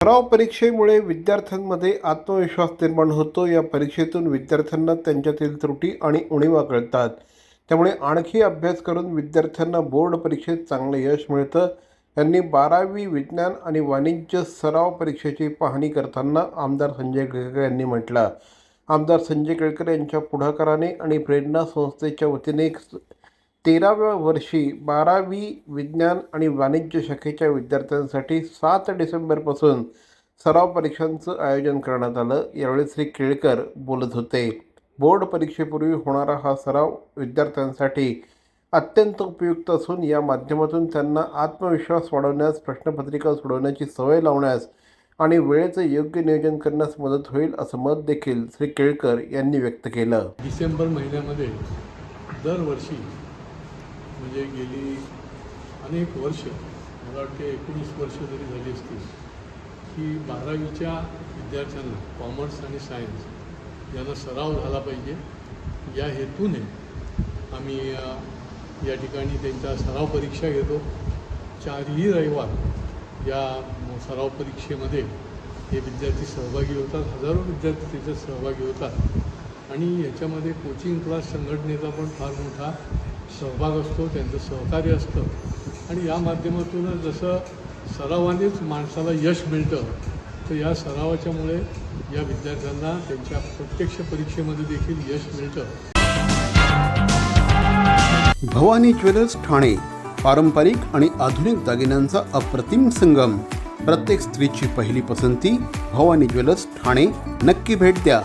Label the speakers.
Speaker 1: सराव परीक्षेमुळे विद्यार्थ्यांमध्ये आत्मविश्वास निर्माण होतो. या परीक्षेतून विद्यार्थ्यांना त्यांच्यातील त्रुटी आणि उणीवा कळतात. त्यामुळे आणखी अभ्यास करून विद्यार्थ्यांना बोर्ड परीक्षेत चांगलं यश मिळतं. त्यांनी बारावी विज्ञान आणि वाणिज्य सराव परीक्षेची पाहणी करताना आमदार संजय केळकर यांनी म्हटलं. आमदार संजय केळकर यांच्या पुढाकाराने आणि प्रेरणा संस्थेच्या वतीने तेराव्या वर्षी बारावी विज्ञान आणि वाणिज्य शाखेच्या विद्यार्थ्यांसाठी सात डिसेंबरपासून सराव परीक्षांचं आयोजन करण्यात आलं. यावेळी श्री केळकर बोलत होते. बोर्ड परीक्षेपूर्वी होणारा हा सराव विद्यार्थ्यांसाठी अत्यंत उपयुक्त असून या माध्यमातून त्यांना आत्मविश्वास वाढवण्यास प्रश्नपत्रिका सोडवण्याची सवय लावण्यास आणि वेळेचं योग्य नियोजन करण्यास मदत होईल असं मत देखील श्री केळकर यांनी व्यक्त केलं.
Speaker 2: डिसेंबर महिन्यामध्ये दरवर्षी म्हणजे गेली अनेक वर्ष मला वाटते एकोणीस वर्ष जरी झाली असतील की बारावीच्या विद्यार्थ्यांना कॉमर्स आणि सायन्स यांना सराव झाला पाहिजे. या हेतूने आम्ही या ठिकाणी त्यांच्या सराव परीक्षा घेतो. चारही रविवार या सराव परीक्षेमध्ये हे विद्यार्थी सहभागी होतात हजारो विद्यार्थी त्याच्यात सहभागी होतात. आणि याच्यामध्ये कोचिंग क्लास संघटनेचा पण फार मोठा सहभाग असतो त्यांचं सहकार्य असतं. आणि या माध्यमातूनच जसं सरावानेच माणसाला यश मिळतं तर या सरावाच्यामुळे या विद्यार्थ्यांना त्यांच्या प्रत्यक्ष परीक्षेमध्ये देखील यश मिळतं.
Speaker 1: भवानी ज्वेलर्स ठाणे पारंपरिक आणि आधुनिक दागिन्यांचा अप्रतिम संगम. प्रत्येक स्त्रीची पहिली पसंती भवानी ज्वेलर्स ठाणे. नक्की भेट द्या.